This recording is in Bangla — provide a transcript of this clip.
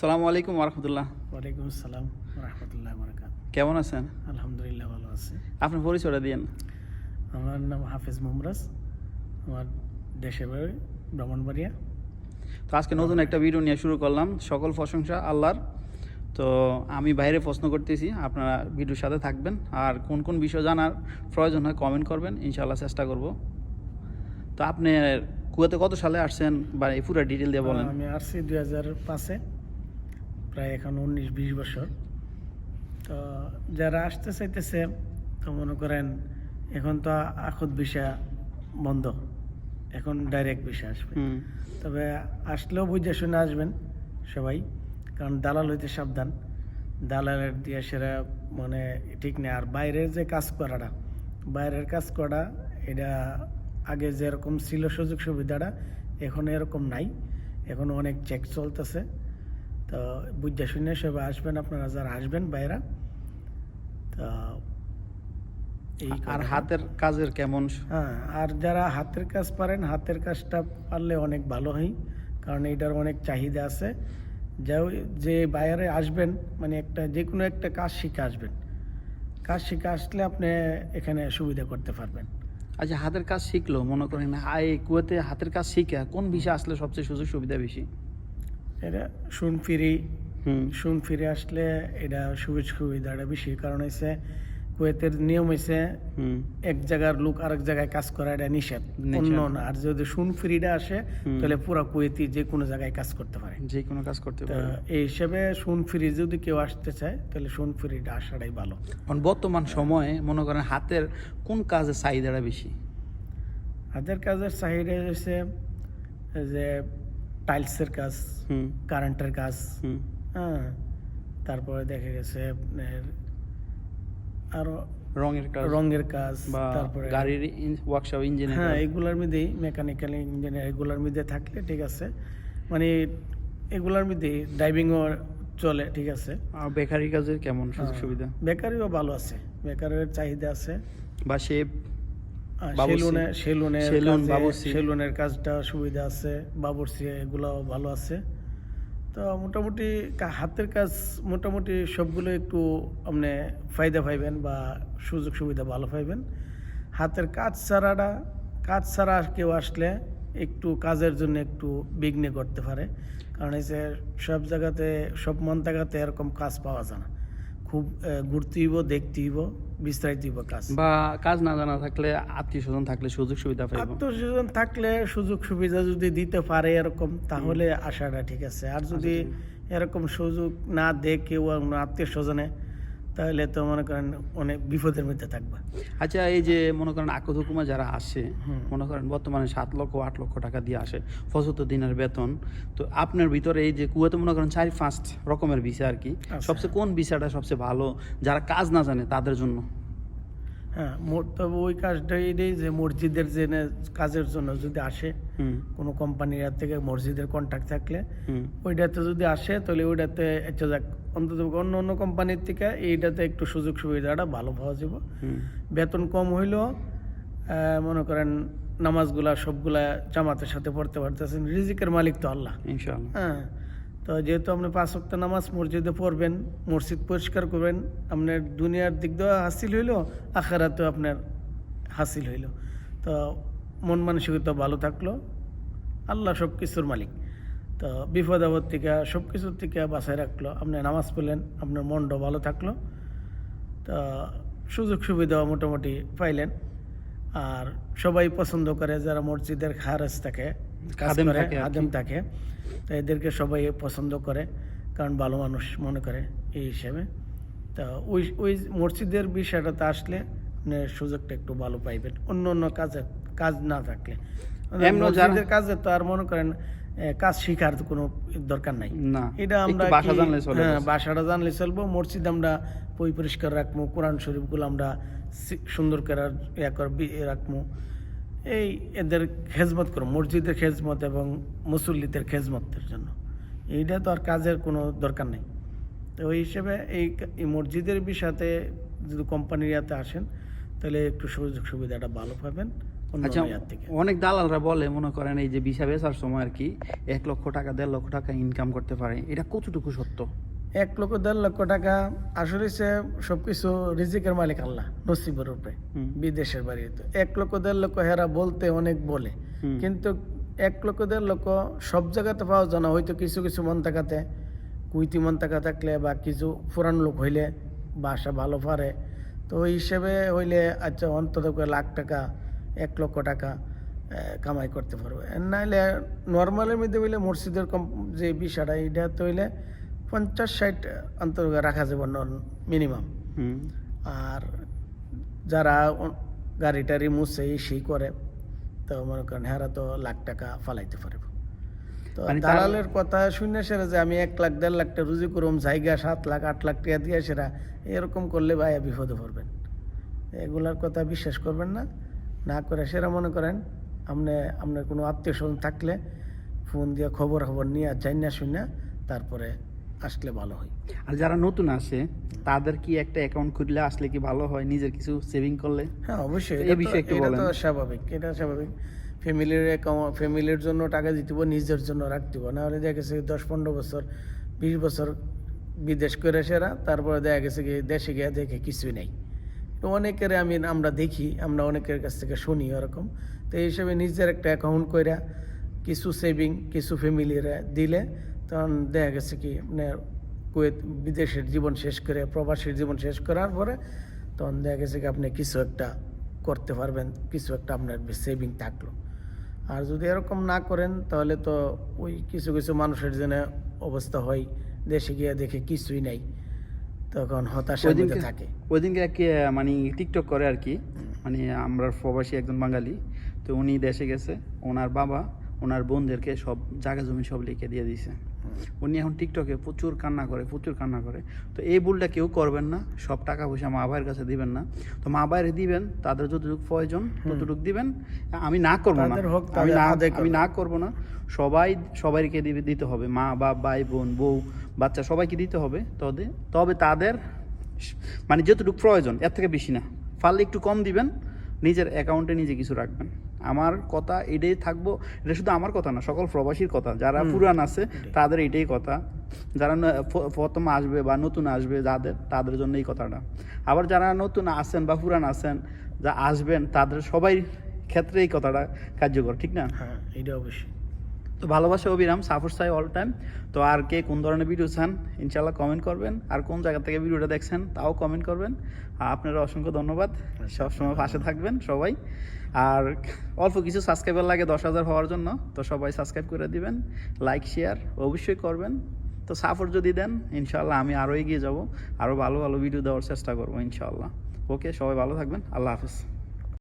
সালামু আলাইকুম রহমতুল্লাহ। ওয়ালাইকুম আসসালাম রহমতুল্লাহ বরকাত কেমন আছেন? আলহামদুলিল্লাহ ভালো আছি। আপনার পরিচয়টা দিয়েন। আমার নাম হাফেজ মোমরাজ আমার দেশে বাড়ি ব্রাহ্মণবাড়িয়া। তো আজকে নতুন একটা ভিডিও নিয়ে শুরু করলাম সকল প্রশংসা আল্লাহর। তো আমি বাইরে প্রশ্ন করতেছি আপনারা ভিডিওর সাথে থাকবেন আর কোন কোন বিষয় জানার প্রয়োজন হয় কমেন্ট করবেন ইনশাআল্লাহ চেষ্টা করব। তো আপনি কুয়াতে কত সালে আসছেন বা এই পুরো ডিটেল দিয়ে বলেন। আমি আসছি দুই হাজার পাঁচে। প্রায় এখন উনিশ বিশ বছর। তো যারা আসতে চাইতেছে তো মনে করেন এখন তো আখত ভিসা বন্ধ। এখন ডাইরেক্ট ভিসা আসবে। তবে আসলেও বুঝে শুনে আসবেন সবাই কারণ দালাল হইতে সাবধান। দালালের দিয়ে সেরা মানে ঠিক নেই। আর বাইরের যে কাজ করাটা বাইরের কাজ করা এটা আগে যেরকম ছিল সুযোগ সুবিধাটা এখন এরকম নাই। এখন অনেক চেক চলতেছে। তো বুঝে শুনে সবাই আসবেন আপনারা যারা আসবেন বাইরা। তো এই আর হাতের কাজের কেমন? হ্যাঁ আর যারা হাতের কাজ পারেন হাতের কাজটা পারলে অনেক ভালো হয় কারণ এটার অনেক চাহিদা আছে। যাও যে বাইরে আসবেন মানে একটা যে কোনো একটা কাজ শিখে আসবেন। কাজ শিখে আসলে আপনি এখানে সুবিধা করতে পারবেন। আচ্ছা হাতের কাজ শিখলো মনে করেন আই কুয়াতে হাতের কাজ শিখে কোন বিষয় আসলে সবচেয়ে সুযোগ সুবিধা বেশি? এটা শুন ফিরি। শুন ফিরে আসলে এটা সুযোগ সুবিধাটা বেশি কারণ হচ্ছে কুয়েতের নিয়ম হয়েছে এক জায়গার লোক আরেক জায়গায় কাজ করা এটা নিষেধ। অন্য না। আর যদি শুন ফ্রিটা আসে তাহলে পুরো কুয়েতি যে কোনো জায়গায় কাজ করতে পারে। যে কোনো কাজ করতে তা পারবে এই হিসেবে শুন ফ্রি যদি কেউ আসতে চায় তাহলে শুন ফ্রিটা আসাটাই ভালো। কারণ বর্তমান সময়ে মনে করেন হাতের কোন কাজের চাহিদাটা বেশি? হাতের কাজের চাহিদা হচ্ছে যে টাইলসের কাজ কারেন্টের কাজ হ্যাঁ তারপরে দেখা গেছে আপনার আরও রঙের কাজ রঙের কাজ তারপরে গাড়ির ওয়ার্কশপ ইঞ্জিনের হ্যাঁ এগুলার মধ্যেই মেকানিক্যাল ইঞ্জিনিয়ার এগুলার মধ্যে থাকলে ঠিক আছে। মানে এগুলার মধ্যে ড্রাইভিংও চলে ঠিক আছে। আর বেকারি কাজের কেমন সুযোগ হ্যাঁ। সুবিধা? বেকারিও ভালো আছে বেকারের চাহিদা আছে। বা শেপ সেলুনে সেলুন, বাবুর্চি। সেলুনের কাজটা সুবিধা আছে বাবুর্চি এগুলো ভালো আছে। তো মোটামুটি হাতের কাজ মোটামুটি সবগুলো একটু আপনি ফায়দা পাইবেন বা সুযোগ সুবিধা ভালো পাইবেন। হাতের কাজ ছাড়াটা কাজ ছাড়া কেউ আসলে একটু কাজের জন্য একটু বিঘ্ন করতে পারে। কারণ এই যে সব জায়গাতে সব মন্তাগাতে এরকম কাজ পাওয়া যায় না। খুব ঘুরতে হইব দেখতে হইব বিস্তারিত হইব কাজ। বা কাজ না জানা থাকলে আত্মীয় স্বজন থাকলে সুযোগ সুবিধা পাইব। স্বজন থাকলে সুযোগ সুবিধা যদি দিতে পারে এরকম তাহলে আশাটা ঠিক আছে। আর যদি এরকম সুযোগ না দেয় কেউ আত্মীয় স্বজনে তাহলে তো মনে করেন অনেক বিপদের মধ্যে থাকবা আচ্ছা এই যে মনে করেন আকদ হুকুমা যারা আসে। মনে করেন বর্তমানে সাত লক্ষ আট লক্ষ টাকা দিয়ে আসে পঁচাত্তর দিনের বেতন তো আপনার ভিতরে এই যে কুয়াতে মনে করেন চারি পাঁচ রকমের ভিসা আর কি আচ্ছা। সবচেয়ে কোন ভিসাটা সবচেয়ে ভালো যারা কাজ না জানে তাদের জন্য হ্যাঁ মোট- তবে ওই কাজটা এটাই যে মসজিদের যে কাজের জন্য যদি আসে কোনো কোম্পানির থেকে মসজিদের কন্ট্যাক্ট থাকলে ওইটাতে যদি আসে তাহলে ওইটাতে একটা যাক অন্তত অন্য অন্য কোম্পানির থেকে এইটাতে একটু সুযোগ সুবিধাটা ভালো পাওয়া যাব। বেতন কম হইলেও মনে করেন নামাজগুলা সবগুলা জামাতের সাথে পড়তে পারতেছেন। রিজিকের মালিক তো আল্লাহ। হ্যাঁ তো যেহেতু আপনি পাঁচ ওয়াক্ত নামাজ মসজিদে পড়বেন মসজিদ পরিষ্কার করবেন আপনার দুনিয়ার দিক দিয়ে হাসিল হইল আখারাতেও আপনার হাসিল হইল। তো মন মানসিকতা ভালো থাকল। আল্লাহ সব কিছুর মালিক। তো বিপদ আপদ থেকে সব কিছুর থেকে বাঁচায় রাখল। আপনি নামাজ পড়লেন আপনার মনটাও ভালো থাকল। তো সুযোগ সুবিধা মোটামুটি পাইলেন। আর সবাই পছন্দ করে যারা মসজিদের খারেজ থাকে। আদেম থাকে তো এদেরকে সবাই পছন্দ করে কারণ ভালো মানুষ মনে করে এই হিসেবে। তা ওই ওই মসজিদের বিষয়টাতে আসলে আপনি সুযোগটা একটু ভালো পাইবেন। অন্য অন্য কাজে কাজ না থাকলে। মসজিদের কাজে তো আর মনে করেন কাজ শিখার কোনো দরকার নাই। না এটা আমরা একটু বাসা জানলে চলে হ্যাঁ। বাসাটা জানলে চলবো মসজিদ আমরা পই পরিষ্কার রাখব কোরআন শরীফগুলো আমরা সুন্দর করে ইয়া রাখব এই এদের খেজমত করো মসজিদের খেজমত এবং মুসল্লিদের খেজমতের জন্য। এইটা তো আর কাজের কোনো দরকার নেই। তো ওই হিসেবে এই মসজিদের বিষয়তে যদি কোম্পানির ইয়াতে আসেন তাহলে একটু সুযোগ সুবিধাটা ভালো পাবেন। আচ্ছা অনেক দালালরা বলে মনে করেন এই যে ভিসা বেচার সময় আর কি এক লক্ষ টাকা দেড় লক্ষ টাকা ইনকাম করতে পারে। এটা কতটুকু সত্য? এক লক্ষ দেড় লক্ষ টাকা আসলে সে সবকিছু রিজিকের মালিক আল্লাহ নসিবের উপরে বিদেশের বাড়িতে। এক লক্ষ দেড় লক্ষ হেরা বলতে অনেক বলে কিন্তু এক লক্ষ দেড় লক্ষ সব জায়গাতে পাওয়া যায় না। হয়তো কিছু কিছু মন থাকাতে কুইতি মন থাকা থাকলে বা কিছু পুরান লোক হইলে বাসা ভালো পারে। তো ওই হিসেবে হইলে আচ্ছা অন্তত লাখ টাকা এক লক্ষ টাকা কামাই করতে পারবে। নাহলে নর্মালের মধ্যে হইলে মসজিদের কম যে বিষয়টা এটা তো হইলে পঞ্চাশ ষাট অন্তর রাখা যাবে মিনিমাম। হুম। আর যারা গাড়ি টাড়ি মুছে সেই করে তো মনে করেন হেরা তো লাখ টাকা ফালাইতে পারবে। তো মানে দালালের কথা শুনে সেরা যে আমি এক লাখ দেড় লাখ টাকা রুজি করুম জায়গা সাত লাখ আট লাখ টাকা দিয়ে সেরা এরকম করলে ভাই বিপদে পড়বেন। এগুলার কথা বিশ্বাস করবেন না। না করে সেরা মনে করেন আপনি আপনার কোনো আত্মীয় স্বজন থাকলে ফোন দিয়ে খবর খবর নিয়ে যাই না শুনে তারপরে আসলে ভালো হয়। আর যারা নতুন আসে তাদের কি একটা অ্যাকাউন্ট খুললে আসলে কি ভালো হয়? নিজের কিছু সেভিং করলে? হ্যাঁ অবশ্যই। এই বিষয়ে একটু এটা বলেন। তো স্বাভাবিক এটা স্বাভাবিক। ফ্যামিলির অ্যাকাউন্ট ফ্যামিলির জন্য টাকা দিতে হবে নিজের জন্য রাখতে হবে নাহলে দেখা গেছে দশ পনেরো বছর বিশ বছর বিদেশ করে সেরা তারপরে দেখা গেছে কি দেশে গিয়ে দেখে কিছুই নেই। তো অনেকের আমি, আমরা দেখি, আমরা অনেকের কাছ থেকে শুনি ওরকম। তো এই হিসেবে নিজের একটা অ্যাকাউন্ট কইরা কিছু সেভিং কিছু ফ্যামিলিরা দিলে তখন দেখা গেছে কি মানে কুয়েত বিদেশের জীবন শেষ করে, প্রবাসীর জীবন শেষ করার পরে তখন দেখা গেছে কি, আপনি কিছু একটা করতে পারবেন, কিছু একটা আপনার সেভিং থাকল। আর যদি এরকম না করেন, তাহলে তো ওই কিছু কিছু মানুষের জন্য অবস্থা হয়, দেশে গিয়ে দেখে কিছুই নাই। তখন হতাশার মধ্যে থাকে। ওই দিনকে এক মানে টিকটক করে আর কি। মানে আমরা প্রবাসী একজন বাঙালি তো উনি দেশে গেছে ওনার বাবা ওনার বোনদেরকে সব জায়গা জমি সব লিখে দিয়ে দিয়েছে। উনি এখন টিকটকে প্রচুর কান্না করে প্রচুর কান্না করে। তো এই ভুলটা কেউ করবেন না সব টাকা পয়সা মা ভাইয়ের কাছে দিবেন না। তো মা ভাইয়ের দিবেন তাদের যতটুকু প্রয়োজন ততটুকু দিবেন। আমি না করব না। আমি না আমি না করব না। সবাই সবাইকে দিবে দিতে হবে। মা বাপ ভাই বোন বউ বাচ্চা সবাইকে দিতে হবে। তবে তবে তাদের মানে যতটুকু প্রয়োজন এর থেকে বেশি না। পারলে একটু কম দিবেন নিজের অ্যাকাউন্টে নিজে কিছু রাখবেন। আমার কথা এটাই থাকব এটা শুধু আমার কথা না সকল প্রবাসীর কথা যারা পুরান আছে তাদের এটাই কথা। যারা প্রথম আসবে বা নতুন আসবে যাদের তাদের জন্য এই কথাটা। আবার যারা নতুন আসেন বা পুরান আছেন যা আসবেন তাদের সবাই ক্ষেত্রে এই কথাটা কার্যকর ঠিক না? হ্যাঁ এটা অবশ্যই। তো ভালোবাসা অবিরাম, সাপোর্ট চাই অল টাইম তো আর কে কোন ধরনের ভিডিও চান ইনশাল্লাহ কমেন্ট করবেন। আর কোন জায়গা থেকে ভিডিওটা দেখছেন, তাও কমেন্ট করবেন। আপনারা অসংখ্য ধন্যবাদ। সবসময় পাশে থাকবেন সবাই। আর অল্প কিছু সাবস্ক্রাইবার লাগে দশ হাজার হওয়ার জন্য, তো সবাই সাবস্ক্রাইব করে দিবেন। লাইক শেয়ার অবশ্যই করবেন। তো সাপোর্ট যদি দেন ইনশাল্লাহ আমি আরও এগিয়ে যাব। আরও ভালো ভালো ভিডিও দেওয়ার চেষ্টা করব ইনশাল্লাহ ওকে সবাই ভালো থাকবেন। আল্লাহ হাফিজ।